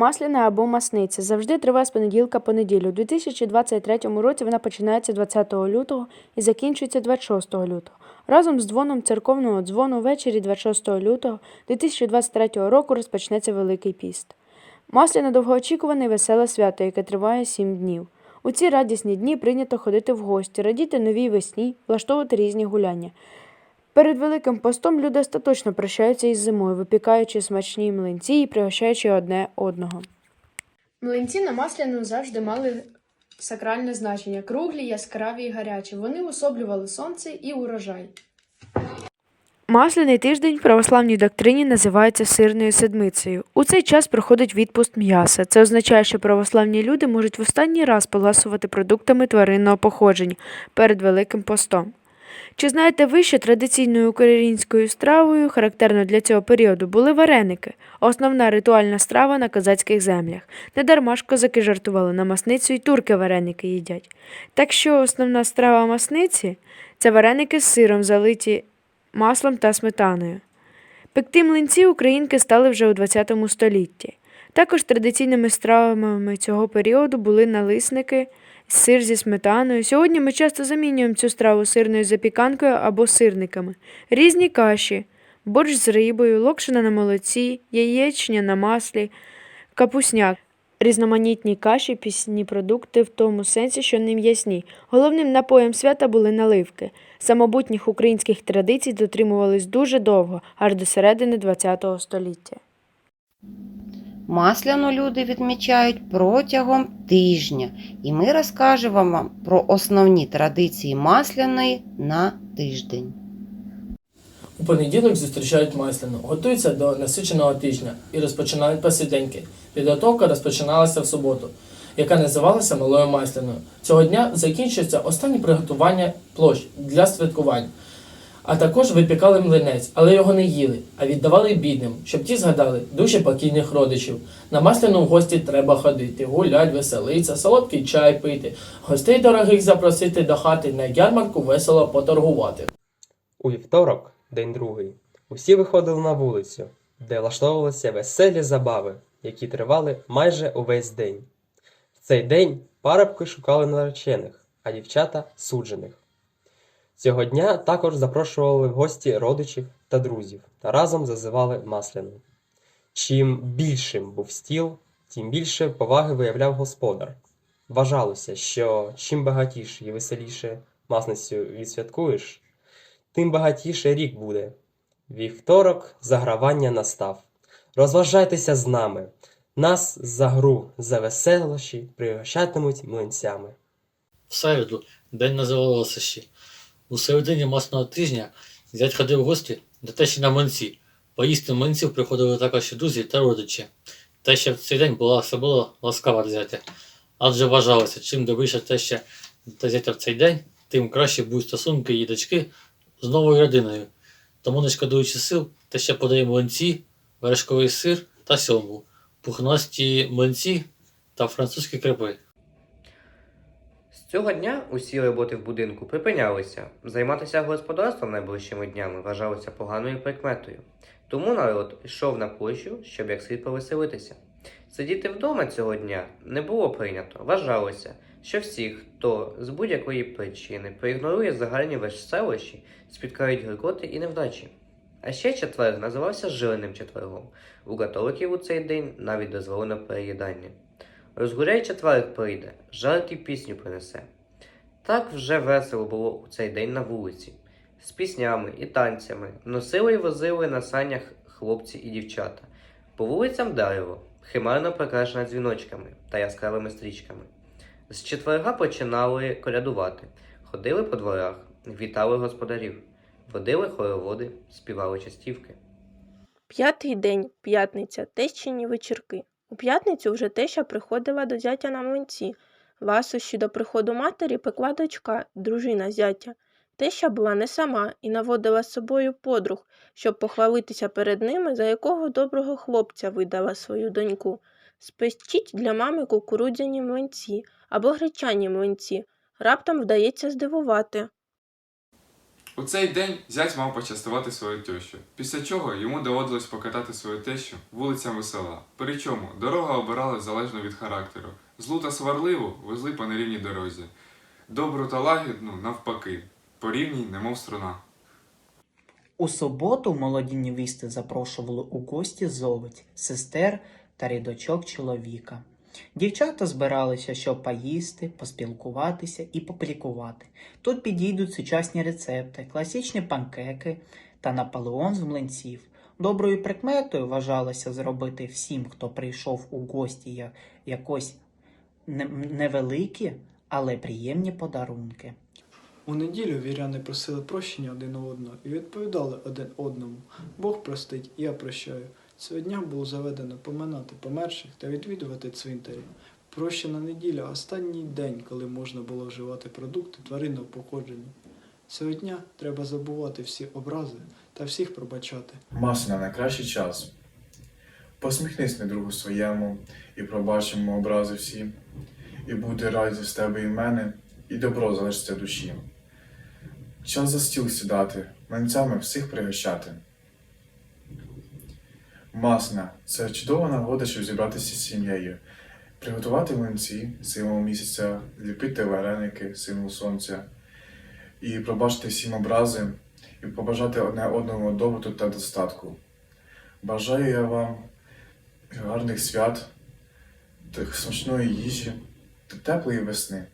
Масляна або масниця завжди триває з понеділка по неділю. У 2023 році вона починається 20 лютого і закінчується 26 лютого. Разом з дзвоном церковного дзвону ввечері 26 лютого 2023 року розпочнеться Великий піст. Масляна довгоочікуване і веселе свято, яке триває сім днів. У ці радісні дні прийнято ходити в гості, радіти новій весні, влаштовувати різні гуляння. Перед Великим постом люди остаточно прощаються із зимою, випікаючи смачні млинці і пригощаючи одне одного. Млинці на масляну завжди мали сакральне значення круглі, яскраві і гарячі. Вони особлювали сонце і урожай. Масляний тиждень в православній доктрині називається сирною седмицею. У цей час проходить відпуст м'яса. Це означає, що православні люди можуть в останній раз поласувати продуктами тваринного походження перед Великим постом. Чи знаєте ви, що традиційною українською стравою, характерною для цього періоду, були вареники, основна ритуальна страва на козацьких землях. Недарма ж козаки жартували на масницю і турки вареники їдять. Так що основна страва масниці це вареники з сиром, залиті маслом та сметаною. Пекти млинці українки стали вже у ХХ столітті. Також традиційними стравами цього періоду були налисники, сир зі сметаною. Сьогодні ми часто замінюємо цю страву сирною запіканкою або сирниками. Різні каші, борщ з рибою, локшина на молоці, яєчня на маслі, капусняк. Різноманітні каші, пісні продукти в тому сенсі, що не м'ясні. Головним напоєм свята були наливки. Самобутніх українських традицій дотримувались дуже довго, аж до середини ХХ століття. Масляну люди відмічають протягом тижня, і ми розкажемо вам про основні традиції масляної на тиждень. У понеділок зустрічають масляну, готуються до насиченого тижня і розпочинають посиденьки. Підготовка розпочиналася в суботу, яка називалася Малою Масляною. Цього дня закінчується останнє приготування площ для святкувань. А також випікали млинець, але його не їли, а віддавали бідним, щоб ті згадали душі покійних родичів. На масляну в гості треба ходити, гулять, веселитися, солодкий чай пити, гостей дорогих запросити до хати на ярмарку весело поторгувати. У вівторок, день другий, усі виходили на вулицю, де влаштовувалися веселі забави, які тривали майже увесь день. В цей день парубки шукали наречених, а дівчата суджених. Цього дня також запрошували в гості родичів та друзів та разом зазивали масляну. Чим більшим був стіл, тим більше поваги виявляв господар. Вважалося, що чим багатіше і веселіше масницю відсвяткуєш, тим багатіше рік буде. Вівторок загравання настав. Розважайтеся з нами. Нас за гру, за веселощі пригощатимуть млинцями. В середу день називався ще. У середині масного тижня зять ходив в гості до тещі на млинці. Поїсти млинців приходили також друзі та родичі. Теща в цей день була особливо ласкава до зятя. Адже вважалося, чим добріше теща та зятя в цей день, тим краще будуть стосунки її дочки з новою родиною. Тому, не шкодуючи сил, теща подає млинці, вершковий сир та сьомгу, пухнасті млинці та французькі крепи. Цього дня усі роботи в будинку припинялися. Займатися господарством найближчими днями вважалося поганою прикметою. Тому народ йшов на площу, щоб як слід повеселитися. Сидіти вдома цього дня не було прийнято. Вважалося, що всі, хто з будь-якої причини проігнорує загальні веселощі, спіткають гіркоти і невдачі. А ще четвер називався жиленим четвергом. У католиків у цей день навіть дозволено переїдання. Розгуляй четверг прийде, жарт і пісню принесе. Так вже весело було у цей день на вулиці. З піснями і танцями носили й возили на санях хлопці і дівчата. По вулицям дерево, химерно прикрашене дзвіночками та яскравими стрічками. З четверга починали колядувати, ходили по дворах, вітали господарів, водили хороводи, співали частівки. П'ятий день, п'ятниця, тещині вечірки. У п'ятницю вже теща приходила до зятя на млинці. Ласощі до приходу матері пекла дочка, дружина зятя. Теща була не сама і наводила з собою подруг, щоб похвалитися перед ними, за якого доброго хлопця видала свою доньку. Спечіть для мами кукурудзяні млинці або гречані млинці. Раптом вдається здивувати. У цей день зять мав почастувати свою тещу, після чого йому доводилось покатати свою тещу вулицями села. Причому дорога обирали залежно від характеру. Злу та сварливу везли по нерівній дорозі. Добру та лагідну навпаки, по рівній, немов струна. У суботу молоді невісти запрошували у гості зовуть сестер та рідочок чоловіка. Дівчата збиралися, щоб поїсти, поспілкуватися і поплікувати. Тут підійдуть сучасні рецепти, класичні панкеки та наполеон з млинців. Доброю прикметою вважалося зробити всім, хто прийшов у гості якось невеликі, але приємні подарунки. У неділю віряни просили прощення один одного і відповідали один одному Бог простить, я прощаю. Цього дня було заведено поминати померших та відвідувати цвинтарі. Прощена неділя останній день, коли можна було вживати продукти тваринного походження. Цього дня треба забувати всі образи та всіх пробачати. Масля найкращий час. Посміхнись не другу своєму, і пробачимо образи всі, і буде радість з тебе і в мене, і добро залишиться душі. Час за стіл сідати, млинцями всіх пригощати. Масна це чудова нагода, щоб зібратися з сім'єю, приготувати млинці символ місяця, зліпити вареники, символ сонця, і пробачити всім образи, і побажати одне одному доброту та достатку. Бажаю я вам гарних свят, смачної їжі та теплої весни.